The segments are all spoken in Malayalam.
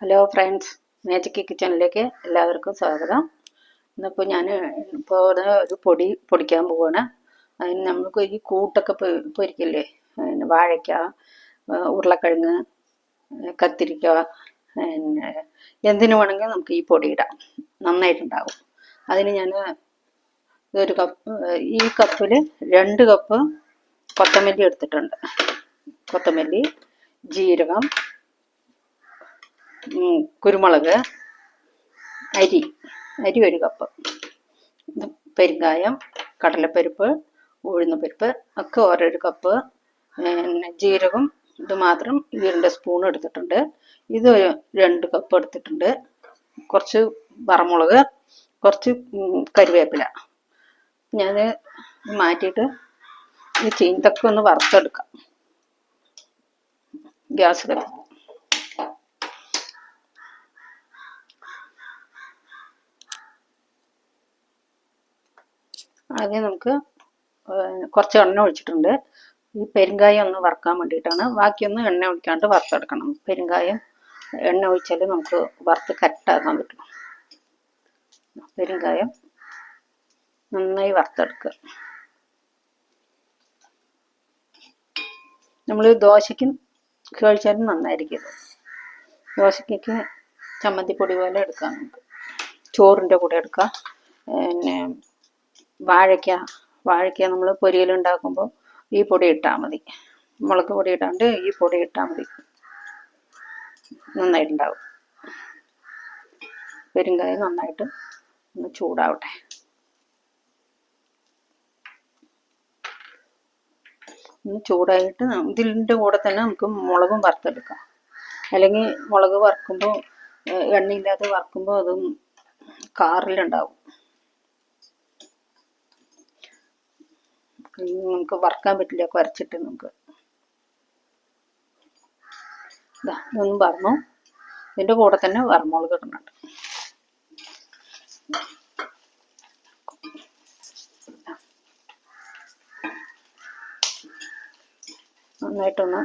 ഹലോ ഫ്രണ്ട്സ് മാജിക് കിച്ചണിലേക്ക് എല്ലാവർക്കും സ്വാഗതം. ഇന്നിപ്പോൾ ഞാൻ ഇപ്പോൾ ഒരു പൊടി പൊടിക്കാൻ പോവാണ്. അതിന് നമുക്ക് ഈ കൂട്ടൊക്കെ പൊരിക്കില്ലേ? പിന്നെ വാഴയ്ക്ക ഉരുളക്കിഴങ്ങ് കത്തിരിക്ക പിന്നെ എന്തിനു വേണമെങ്കിലും നമുക്ക് ഈ പൊടി ഇടാം. നന്നായിട്ടുണ്ടാവും. അതിന് ഞാൻ ഒരു കപ്പ് ഈ കപ്പിൽ രണ്ട് കപ്പ് കൊത്തമല്ലി എടുത്തിട്ടുണ്ട്. കൊത്തമല്ലി ജീരകം കുരുമുളക് അരി അരി ഒരു കപ്പ്. പെരുങ്കായം കടലപ്പരിപ്പ് ഉഴുന്നുപരിപ്പ് ഒക്കെ ഓരോരു കപ്പ്. പിന്നെ ജീരകം ഇത് മാത്രം ഈ രണ്ട് സ്പൂൺ എടുത്തിട്ടുണ്ട്. ഇത് രണ്ട് കപ്പ് എടുത്തിട്ടുണ്ട്. കുറച്ച് വറമുളക് കുറച്ച് കരിവേപ്പില ഞാൻ മാറ്റിയിട്ട് ഈ ചീന്തൊക്കെ ഒന്ന് വറുത്തെടുക്കാം. ഗ്യാസ് കത്തിക്കും ആദ്യം നമുക്ക് കുറച്ച് എണ്ണ ഒഴിച്ചിട്ടുണ്ട്. ഈ പെരുങ്കായം ഒന്ന് വറുക്കാൻ വേണ്ടിയിട്ടാണ്. ബാക്കിയൊന്നും എണ്ണ ഒഴിക്കാണ്ട് വറുത്തെടുക്കണം. പെരുങ്കായം എണ്ണ ഒഴിച്ചാൽ നമുക്ക് വറുത്ത് കറ്റാക്കാൻ പറ്റും. പെരുങ്കായം നന്നായി വറുത്തെടുക്കുക. നമ്മൾ ദോശയ്ക്ക് കഴിച്ചാലും നന്നായിരിക്കും ഇത്. ദോശയ്ക്ക് ചമ്മന്തിപ്പൊടി പോലെ എടുക്കാം നമുക്ക്. ചോറിന്റെ കൂടെ എടുക്കാം. പിന്നെ വാഴയ്ക്ക വാഴയ്ക്ക നമ്മൾ പൊരിയലുണ്ടാക്കുമ്പോൾ ഈ പൊടി ഇട്ടാൽ മതി. മുളക് പൊടി ഇടാണ്ട് ഈ പൊടി ഇട്ടാൽ മതി. നന്നായിട്ടുണ്ടാവും. പെരുങ്കായ നന്നായിട്ട് ഒന്ന് ചൂടാവട്ടെ. ഒന്ന് ചൂടായിട്ട് ഇതിന്റെ കൂടെ തന്നെ നമുക്ക് മുളകും വറുത്തെടുക്കാം. അല്ലെങ്കിൽ മുളക് വറുക്കുമ്പോൾ എണ്ണയില്ലാതെ വറുക്കുമ്പോൾ അതും കാറിലുണ്ടാവും. നമുക്ക് വറക്കാൻ പറ്റില്ല കുരച്ചിട്ട് നമുക്ക്. ഇതാ ഇതൊന്നും പറഞ്ഞു ഇതിന്റെ കൂടെ തന്നെ വറമുളക് ഇടുന്നുണ്ട്. നന്നായിട്ടൊന്ന്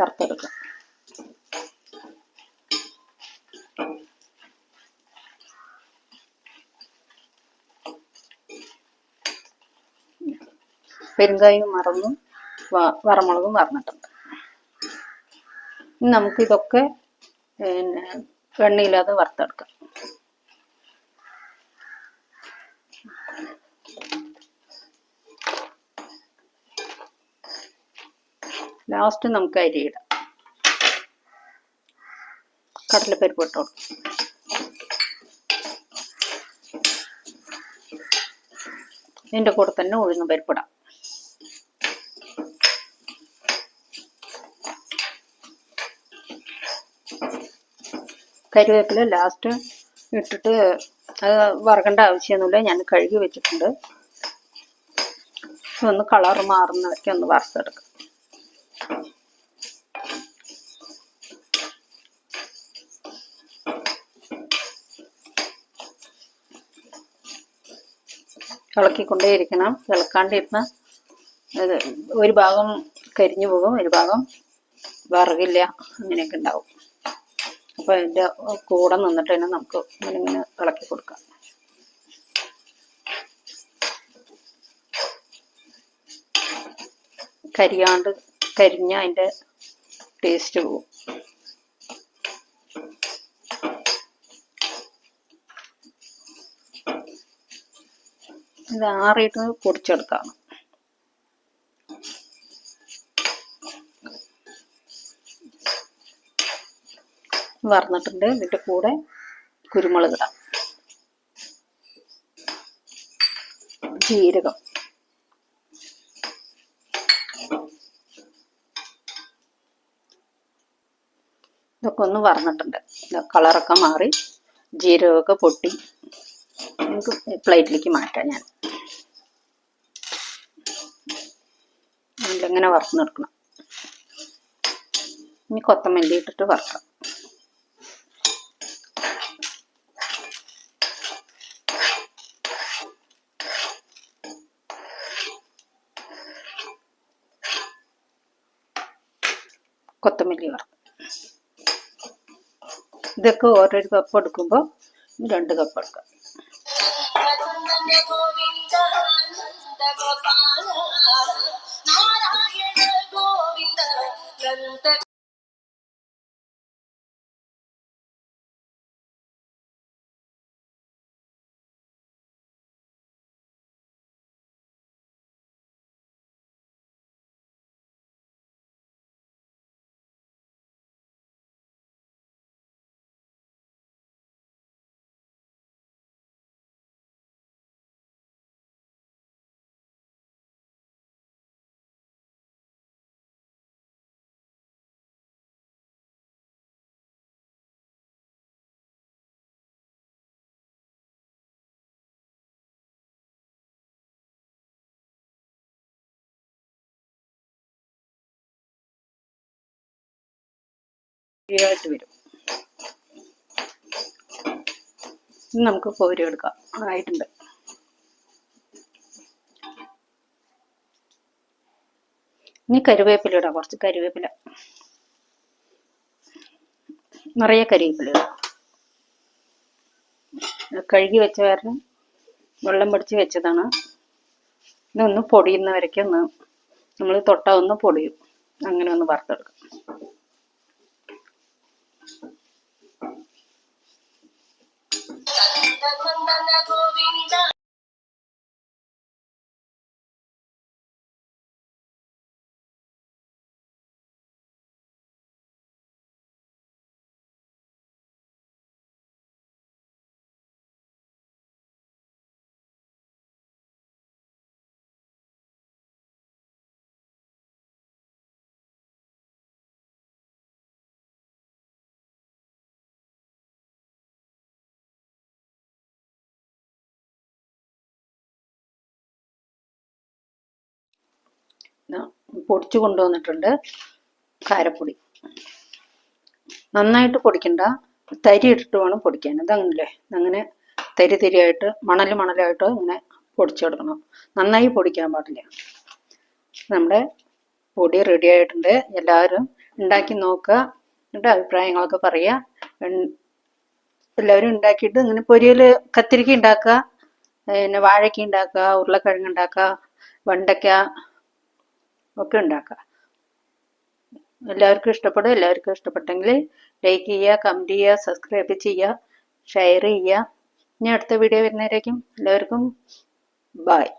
വറുത്തെടുക്കാം. പെരുങ്കായും മറന്നും വറമുളകും വറന്നിട്ടുണ്ട് ഇനി നമുക്ക് ഇതൊക്കെ പിന്നെ എണ്ണയില്ലാതെ വറുത്തെടുക്കാം. ലാസ്റ്റ് നമുക്ക് അരി ഇടാം. കടലപ്പരിപ്പ് ഇട്ടോ ഇതിന്റെ കൂടെ തന്നെ ഉഴുന്ന് പരിപ്പിടാം കരിവേപ്പില ലാസ്റ്റ് ഇട്ടിട്ട് അത് വറക്കേണ്ട ആവശ്യമൊന്നുമില്ല. ഞാൻ കഴുകി വെച്ചിട്ടുണ്ട്. ഒന്ന് കളർ മാറുന്നതൊക്കെ ഒന്ന് വറുത്തെടുക്കാം. ഇളക്കിക്കൊണ്ടേയിരിക്കണം. ഇളക്കാണ്ടിരുന്ന ഇത് ഒരു ഭാഗം കരിഞ്ഞു പോകും ഒരു ഭാഗം വറകില്ല. അങ്ങനെയൊക്കെ ഉണ്ടാവും. അപ്പോൾ അതിന്റെ കൂടെ നിന്നിട്ട് തന്നെ നമുക്ക് ഇങ്ങനെ ഇളക്കി കൊടുക്കാം. കരിയാണ്ട് കരിഞ്ഞ അതിന്റെ ടേസ്റ്റ് പോകും ഇത് ആറിയിട്ട് പൊടിച്ചെടുക്കാം വറന്നിട്ടുണ്ട്. ഇതിന്റെ കൂടെ കുരുമുളക് ഇടാം. ജീരകം. ഇതൊക്കെ ഒന്ന് വറന്നിട്ടുണ്ട്. കളറൊക്കെ മാറി. ജീരകമൊക്കെ പൊട്ടി. നമുക്ക് പ്ലേറ്റിലേക്ക് മാറ്റാം ഞാൻ. ഇങ്ങനെ വറുത്തെടുക്കണം ഇനി കൊത്തമല്ലി ഇട്ടിട്ട് വറുക്കാം. കൊത്തമല്ലി വറുക്കും ഇതൊക്കെ ഓരോരു കപ്പ് എടുക്കുമ്പോൾ രണ്ട് കപ്പ് എടുക്കാം. ശരിയായിട്ട് വരും. നമുക്ക് കോരി എടുക്കാം. ആയിട്ടുണ്ട്. ഇനി കരുവേപ്പില ഇടാം. കുറച്ച് കരുവേപ്പില. നിറയെ കരുവേപ്പില ഇടാം. കഴുകി വെച്ച കാരണം വെള്ളം പിടിച്ച് വെച്ചതാണ്. ഇതൊന്ന് പൊടിയുന്ന വരയ്ക്ക് ഒന്ന് നമ്മൾ തൊട്ട ഒന്ന് പൊടിയും. അങ്ങനെ ഒന്ന് വറുത്തെടുക്കാം. గోవింద. പൊടിച്ചു കൊണ്ടുവന്നിട്ടുണ്ട് കാരപ്പൊടി. നന്നായിട്ട് പൊടിക്കണ്ട. തരി ഇട്ടിട്ട് വേണം പൊടിക്കാൻ. അതങ്ങനല്ലേ അങ്ങനെ തരി തരിയായിട്ട് മണൽ മണലായിട്ട് ഇങ്ങനെ പൊടിച്ചെടുക്കണം നന്നായി പൊടിക്കാൻ പാടില്ല. നമ്മുടെ പൊടി റെഡി ആയിട്ടുണ്ട്. എല്ലാവരും ഉണ്ടാക്കി നോക്കുക. എന്നിട്ട് അഭിപ്രായങ്ങളൊക്കെ പറയുക. എല്ലാവരും ഉണ്ടാക്കിയിട്ട് ഇങ്ങനെ പൊരിയൽ കത്തിരിക്ക ഉണ്ടാക്കുക. പിന്നെ വാഴയ്ക്ക ഉണ്ടാക്കുക ഉരുളക്കിഴങ്ങ് ഉണ്ടാക്കുക വെണ്ടയ്ക്ക ഒക്കെ ഉണ്ടാക്കാം എല്ലാവർക്കും ഇഷ്ടപ്പെടും. എല്ലാവർക്കും ഇഷ്ടപ്പെട്ടെങ്കിൽ ലൈക്ക് ചെയ്യുക കമന്റ് ചെയ്യുക സബ്സ്ക്രൈബ് ചെയ്യുക ഷെയർ ചെയ്യുക. ഇനി അടുത്ത വീഡിയോ വരുന്നവരേക്കും എല്ലാവർക്കും ബായ്